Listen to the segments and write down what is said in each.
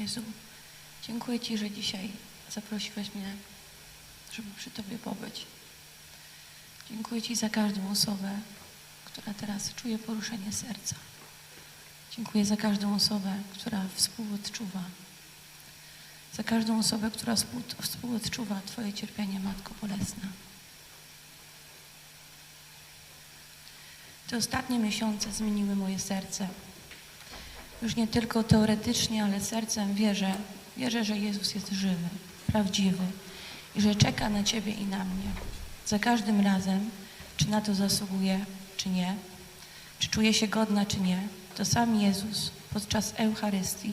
Jezu, dziękuję Ci, że dzisiaj zaprosiłeś mnie, żeby przy Tobie pobyć. Dziękuję Ci za każdą osobę, która teraz czuje poruszenie serca. Dziękuję za każdą osobę, która współodczuwa. Za każdą osobę, która współ- współodczuwa Twoje cierpienie, Matko Bolesna. Te ostatnie miesiące zmieniły moje serce. Już nie tylko teoretycznie, ale sercem wierzę, wierzę, że Jezus jest żywy, prawdziwy i że czeka na Ciebie i na mnie. Za każdym razem, czy na to zasługuję, czy nie, czy czuję się godna, czy nie, to sam Jezus podczas Eucharystii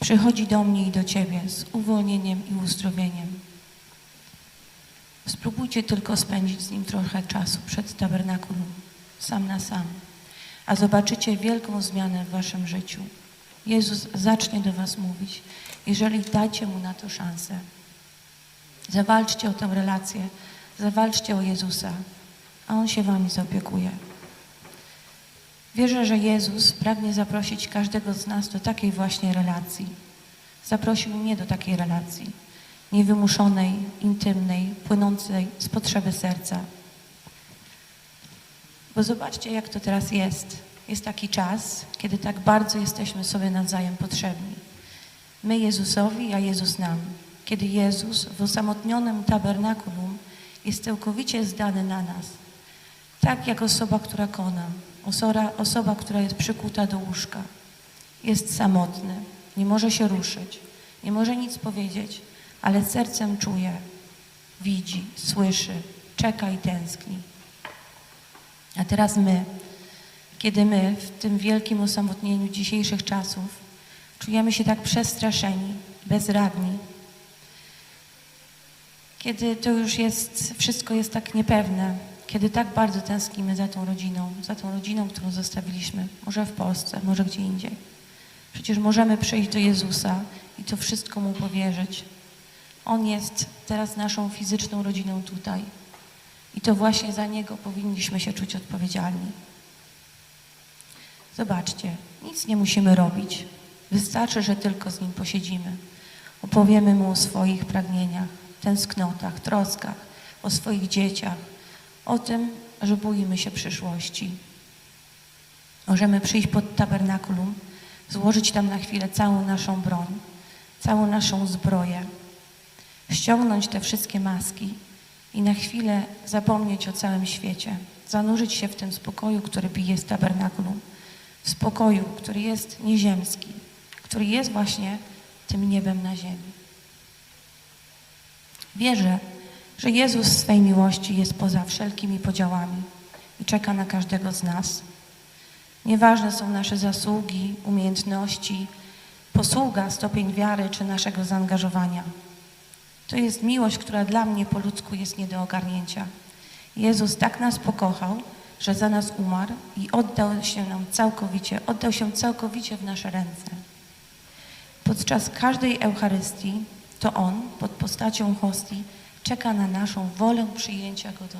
przychodzi do mnie i do Ciebie z uwolnieniem i uzdrowieniem. Spróbujcie tylko spędzić z Nim trochę czasu przed tabernakulum, sam na sam, a zobaczycie wielką zmianę w Waszym życiu. Jezus zacznie do Was mówić, jeżeli dajcie Mu na to szansę. Zawalczcie o tę relację, zawalczcie o Jezusa, a On się Wami zaopiekuje. Wierzę, że Jezus pragnie zaprosić każdego z nas do takiej właśnie relacji. Zaprosił mnie do takiej relacji, niewymuszonej, intymnej, płynącej z potrzeby serca. Bo zobaczcie, jak to teraz jest. Jest taki czas, kiedy tak bardzo jesteśmy sobie nawzajem potrzebni. My Jezusowi, a Jezus nam. Kiedy Jezus w osamotnionym tabernakulum jest całkowicie zdany na nas. Tak jak osoba, która kona, osoba, osoba, która jest przykuta do łóżka. Jest samotny, nie może się ruszyć, nie może nic powiedzieć, ale sercem czuje, widzi, słyszy, czeka i tęskni. A teraz my, kiedy my w tym wielkim osamotnieniu dzisiejszych czasów czujemy się tak przestraszeni, bezradni, kiedy to już jest, wszystko jest tak niepewne, kiedy tak bardzo tęsknimy za tą rodziną, za tą rodziną, którą zostawiliśmy, może w Polsce, może gdzie indziej. Przecież możemy przyjść do Jezusa i to wszystko Mu powierzyć. On jest teraz naszą fizyczną rodziną tutaj. I to właśnie za Niego powinniśmy się czuć odpowiedzialni. Zobaczcie, nic nie musimy robić. Wystarczy, że tylko z Nim posiedzimy. Opowiemy Mu o swoich pragnieniach, tęsknotach, troskach, o swoich dzieciach, o tym, że boimy się przyszłości. Możemy przyjść pod tabernakulum, złożyć tam na chwilę całą naszą broń, całą naszą zbroję, ściągnąć te wszystkie maski i na chwilę zapomnieć o całym świecie, zanurzyć się w tym spokoju, który bije z tabernakulum, spokoju, który jest nieziemski, który jest właśnie tym niebem na ziemi. Wierzę, że Jezus w swej miłości jest poza wszelkimi podziałami i czeka na każdego z nas. Nieważne są nasze zasługi, umiejętności, posługa, stopień wiary czy naszego zaangażowania. To jest miłość, która dla mnie po ludzku jest nie do ogarnięcia. Jezus tak nas pokochał, że za nas umarł i oddał się nam całkowicie, oddał się całkowicie w nasze ręce. Podczas każdej Eucharystii to On pod postacią hostii czeka na naszą wolę przyjęcia Go do,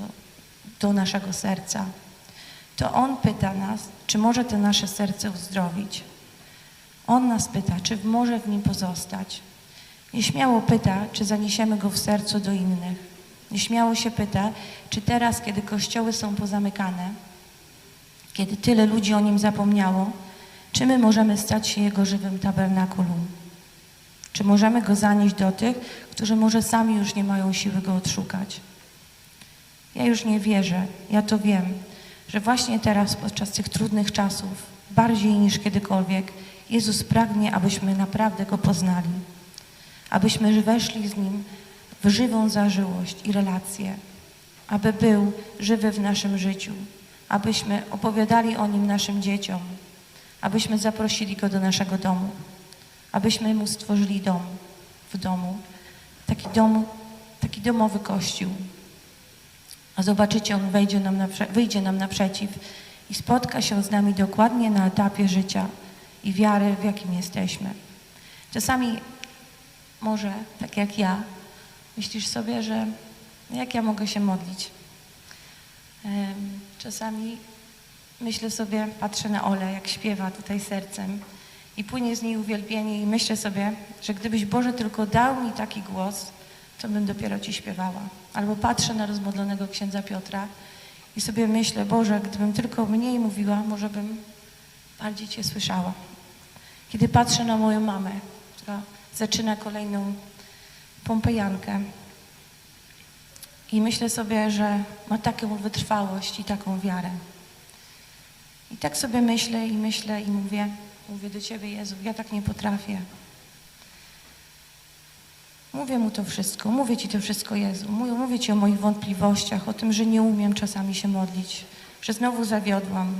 do naszego serca. To On pyta nas, czy może to nasze serce uzdrowić. On nas pyta, czy może w nim pozostać. Nieśmiało pyta, czy zaniesiemy Go w sercu do innych. Nieśmiało się pyta, czy teraz, kiedy kościoły są pozamykane, kiedy tyle ludzi o Nim zapomniało, czy my możemy stać się Jego żywym tabernakulum? Czy możemy Go zanieść do tych, którzy może sami już nie mają siły Go odszukać? Ja już nie wierzę, ja to wiem, że właśnie teraz, podczas tych trudnych czasów, bardziej niż kiedykolwiek, Jezus pragnie, abyśmy naprawdę Go poznali, abyśmy weszli z Nim w żywą zażyłość i relację, aby był żywy w naszym życiu, abyśmy opowiadali o Nim naszym dzieciom, abyśmy zaprosili Go do naszego domu, abyśmy Mu stworzyli dom w domu, taki dom, taki domowy kościół. A zobaczycie, On wejdzie nam naprze- wyjdzie nam naprzeciw i spotka się z nami dokładnie na etapie życia i wiary, w jakim jesteśmy. Czasami może, tak jak ja, myślisz sobie, że jak ja mogę się modlić? Czasami myślę sobie, patrzę na Olę, jak śpiewa tutaj sercem i płynie z niej uwielbienie i myślę sobie, że gdybyś Boże tylko dał mi taki głos, to bym dopiero Ci śpiewała. Albo patrzę na rozmodlonego księdza Piotra i sobie myślę, Boże, gdybym tylko mniej mówiła, może bym bardziej Cię słyszała. Kiedy patrzę na moją mamę, która zaczyna kolejną pompejankę i myślę sobie, że ma taką wytrwałość i taką wiarę. I tak sobie myślę i myślę i mówię, mówię do Ciebie, Jezu, ja tak nie potrafię. Mówię Mu to wszystko, mówię Ci to wszystko, Jezu. Mówię, mówię Ci o moich wątpliwościach, o tym, że nie umiem czasami się modlić, że znowu zawiodłam,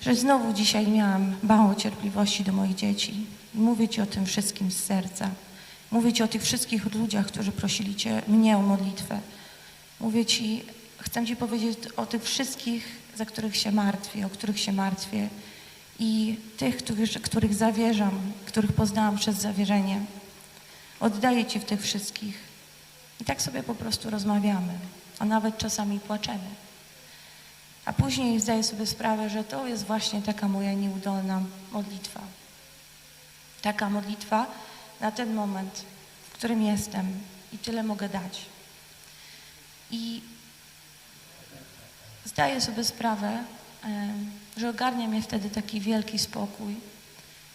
że znowu dzisiaj miałam mało cierpliwości do moich dzieci. I mówię Ci o tym wszystkim z serca. Mówię Ci o tych wszystkich ludziach, którzy prosili Cię, mnie o modlitwę. Mówię Ci, chcę Ci powiedzieć o tych wszystkich, za których się martwię, o których się martwię i tych, których, których zawierzam, których poznałam przez zawierzenie. Oddaję Ci w tych wszystkich. I tak sobie po prostu rozmawiamy, a nawet czasami płaczemy. A później zdaję sobie sprawę, że to jest właśnie taka moja nieudolna modlitwa. Taka modlitwa na ten moment, w którym jestem i tyle mogę dać. I zdaję sobie sprawę, że ogarnia mnie wtedy taki wielki spokój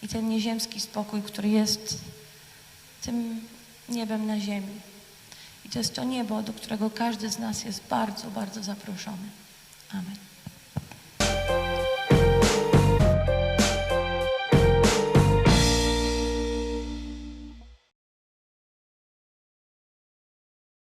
i ten nieziemski spokój, który jest tym niebem na ziemi. I to jest to niebo, do którego każdy z nas jest bardzo, bardzo zaproszony. Amen.